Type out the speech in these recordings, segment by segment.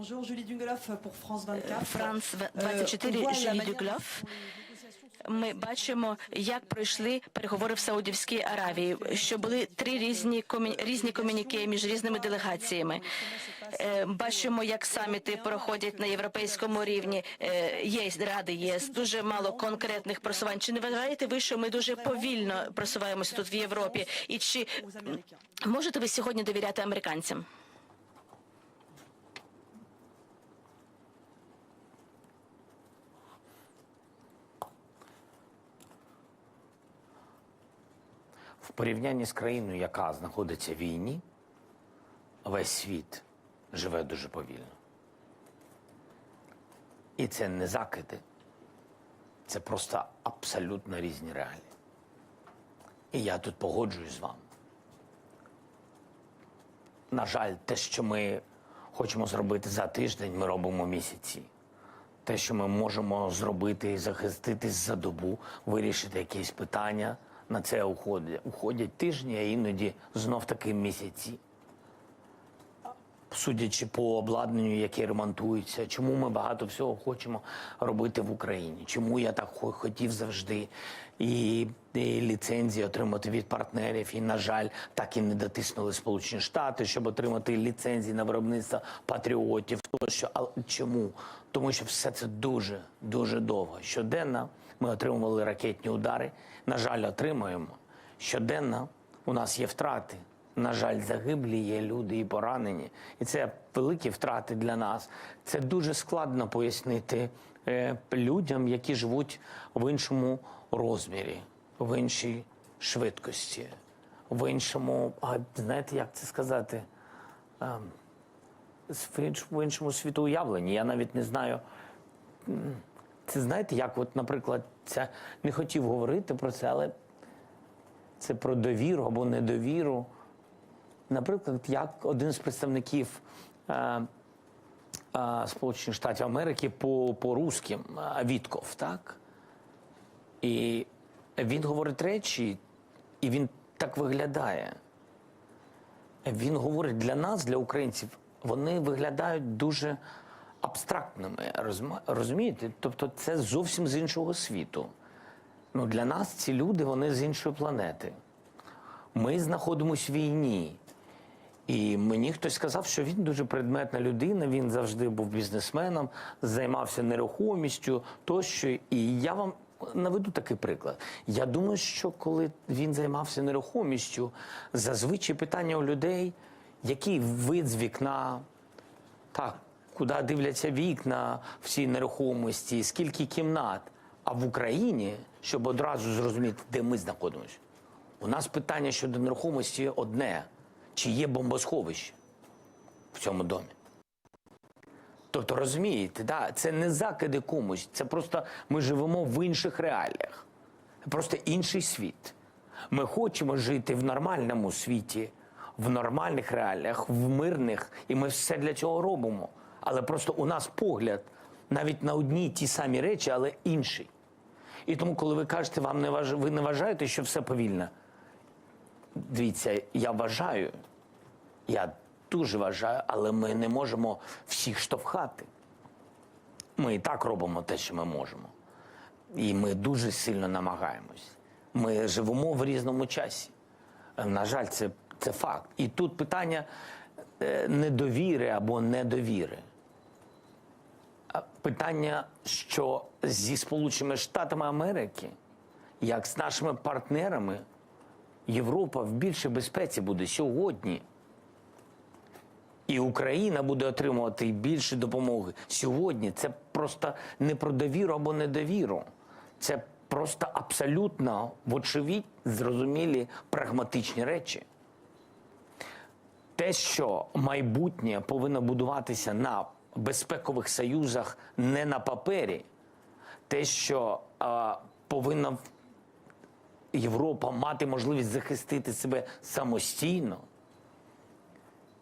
Bonjour, Julie Dungeloff pour France 24. Франс Euh, 24, on voit la Жюлі manière Дюглов. dont les négociations sont- Ми бачимо, як пройшли переговори в Саудівській Аравії, що були три різні комі- різні комюніке між різними делегаціями. Е, Бачимо, як саміти проходять на європейському рівні. Е, Є ради, ЄС, дуже мало конкретних просувань. Чи не вважаєте ви, що ми дуже повільно просуваємося тут в Європі? І чи можете ви сьогодні довіряти американцям? Порівнянні з країною, яка знаходиться в війні, весь світ живе дуже повільно. І це не закиди, це просто абсолютно різні реалії. І я тут погоджуюсь з вами. На жаль, те, що ми хочемо зробити за тиждень, ми робимо місяці. Те, що ми можемо зробити і захиститись за добу, вирішити якісь питання, на це уходять, уходять тижні, а іноді знов таки місяці. Судячи по обладнанню, яке ремонтується, чому ми багато всього хочемо робити в Україні? Чому я так хотів завжди і, і ліцензії отримати від партнерів, і, на жаль, так і не дотиснули Сполучені Штати, щоб отримати ліцензії на виробництво патріотів. Тощо, але чому? Тому що все це дуже дуже довго. Щоденно ми отримували ракетні удари. На жаль, отримуємо. Щоденно у нас є втрати. На жаль, загиблі є люди і поранені, і це великі втрати для нас. Це дуже складно пояснити е, людям, які живуть в іншому розмірі, в іншій швидкості, в іншому, а знаєте, як це сказати? Ем, в інш- в іншому світоуявленні. Я навіть не знаю. Це знаєте, як, от, наприклад, це не хотів говорити про це, але це про довіру або недовіру. Наприклад, як один з представників е, е, Сполучених Штатів Америки по, по русським е, Вітков, так? І він говорить речі, і він так виглядає. Він говорить для нас, для українців, вони виглядають дуже абстрактними. Розумієте? Тобто це зовсім з іншого світу. Ну, для нас ці люди вони з іншої планети. Ми знаходимося в війні. І мені хтось сказав, що він дуже предметна людина, він завжди був бізнесменом, займався нерухомістю тощо. І я вам наведу такий приклад. Я думаю, що коли він займався нерухомістю, зазвичай питання у людей, який вид з вікна, так, куди дивляться вікна в цій нерухомості, скільки кімнат. А в Україні, щоб одразу зрозуміти, де ми знаходимося, у нас питання щодо нерухомості одне: чи є бомбосховище в цьому домі? Тобто, розумієте, да, це не закиди комусь, це просто ми живемо в інших реаліях, просто інший світ. Ми хочемо жити в нормальному світі, в нормальних реаліях, в мирних, і ми все для цього робимо. Але просто у нас погляд навіть на одні ті самі речі, але інший. І тому, коли ви кажете, вам не важ... ви не вважаєте, що все повільно. Дивіться, я вважаю, я дуже вважаю, але ми не можемо всіх штовхати. Ми і так робимо те, що ми можемо. І ми дуже сильно намагаємось. Ми живемо в різному часі. Е, На жаль, це, це факт. І тут питання е, недовіри або недовіри. Питання, що зі Сполученими Штатами Америки, як з нашими партнерами, Європа в більшій безпеці буде сьогодні. І Україна буде отримувати більше допомоги сьогодні. Це просто не про довіру або недовіру. Це просто абсолютно, вочевидь, зрозумілі прагматичні речі. Те, що майбутнє повинно будуватися на безпекових союзах, не на папері, те, що а, повинна Європа мати можливість захистити себе самостійно,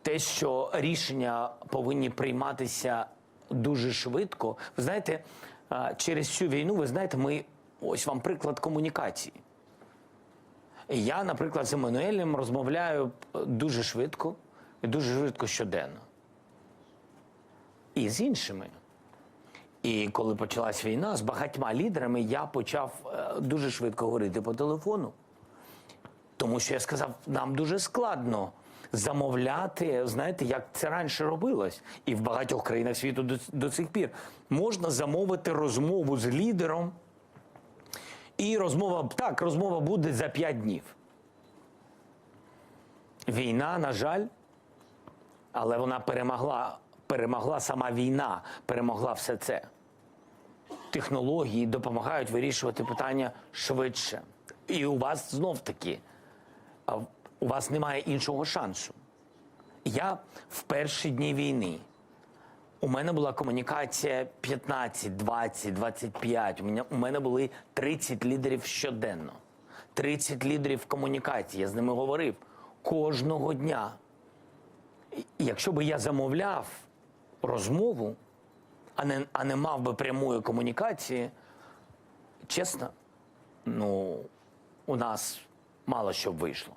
те, що рішення повинні прийматися дуже швидко. Ви знаєте, а, через цю війну, ви знаєте, ми ось вам приклад комунікації. Я, наприклад, з Еммануелем розмовляю е, дуже швидко і дуже швидко щоденно. І з іншими. І коли почалась війна, з багатьма лідерами я почав е, дуже швидко говорити по телефону. Тому що я сказав, нам дуже складно замовляти, знаєте, як це раніше робилось, і в багатьох країнах світу до, до цих пір можна замовити розмову з лідером, і розмова так, розмова буде за 5 днів. Війна, на жаль, але вона перемогла, перемогла сама війна, перемогла все це. Технології допомагають вирішувати питання швидше. І у вас знов таки у вас немає іншого шансу. Я в перші дні війни. У мене була комунікація 15, 20, 25. У мене, були 30 лідерів щоденно. 30 лідерів комунікації. Я з ними говорив кожного дня. І Якщо би я замовляв розмову, а не, а не мав би прямої комунікації, чесно, ну, у нас мало що б вийшло.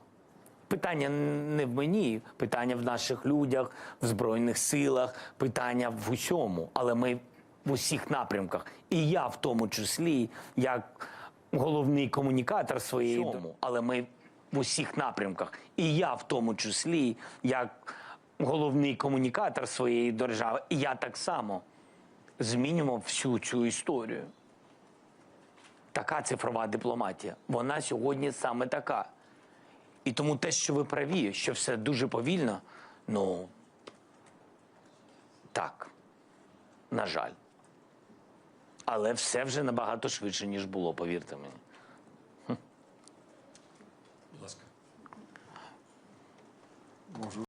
Питання не в мені, питання в наших людях, в Збройних силах, питання в усьому, але ми в усіх напрямках. І я в тому числі, як головний комунікатор своєї але ми в усіх напрямках. І я в тому числі, як головний комунікатор своєї держави, і я так само змінюємо всю цю історію. Така цифрова дипломатія. Вона сьогодні саме така. І тому те, що ви праві, що все дуже повільно, ну так, на жаль. Але все вже набагато швидше, ніж було, повірте мені. Будь ласка. Можу